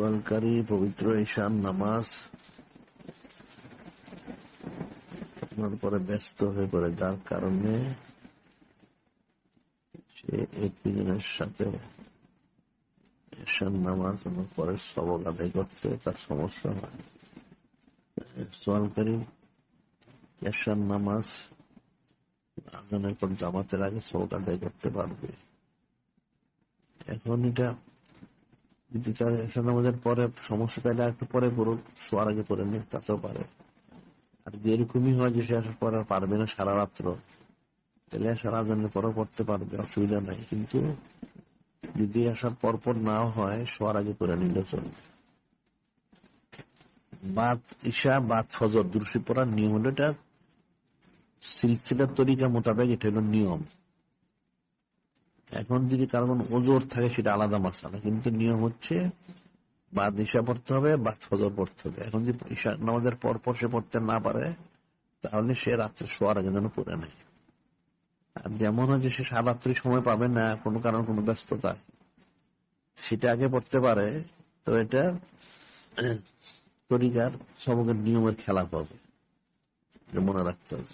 সোয়ালকারী পবিত্র ঈশান নামাজ। পরে ব্যস্ত হয়ে পড়ে, যার কারণে সে একজনের সাথে ঈশান নামাজ এবং পরে সবক আদায় করতে তার সমস্যা হয়। সোয়ালকারী ঈশান নামাজ আজানের পর জামাতের আগে সবক আদায় করতে পারবে। এখন এটা যদি তার ঈশান নামাজের পরে সমস্যা, তাহলে একটু পরে করুক, শোয়ার আগে করে নিক, তাতেও পারে। আর যেরকমই হয় যে সে আসার পর পারবে না সারা রাত্র, তাহলে সারা আজানের পরেও পড়তে পারবে, অসুবিধা নাই। কিন্তু যদি আসার পর পর নাও হয়, শোয়ার আগে করে নিলে চলবে। বাদ ঈশা বাদ ফজর দুরুশি পড়ার নিয়ম হলো এটা সিলসিলার তরিকা মোতাবেক এটা হলো নিয়ম। এখন যদি কারও কোনো ওজোর থাকে, সেটা আলাদা মাসালা কিন্তু নিয়ম হচ্ছে, বাদ ঈশা পড়তে হবে, বাদ ফজর পড়তে হবে। এখন যদি ঈশা নামাজের পর পর সে পড়তে না পারে, তাহলে সে রাত্রে শোয়ার আগে যেন পড়ে নেয়। আর যেমন হয় যে সে সারাত্রি সময় পাবে না, কোনো কারণ কোনো ব্যস্ততা সেটা আগে পড়তে পারে, তো এটা তরিকার, সবকের নিয়মের খেলা এটা মনে রাখতে হবে।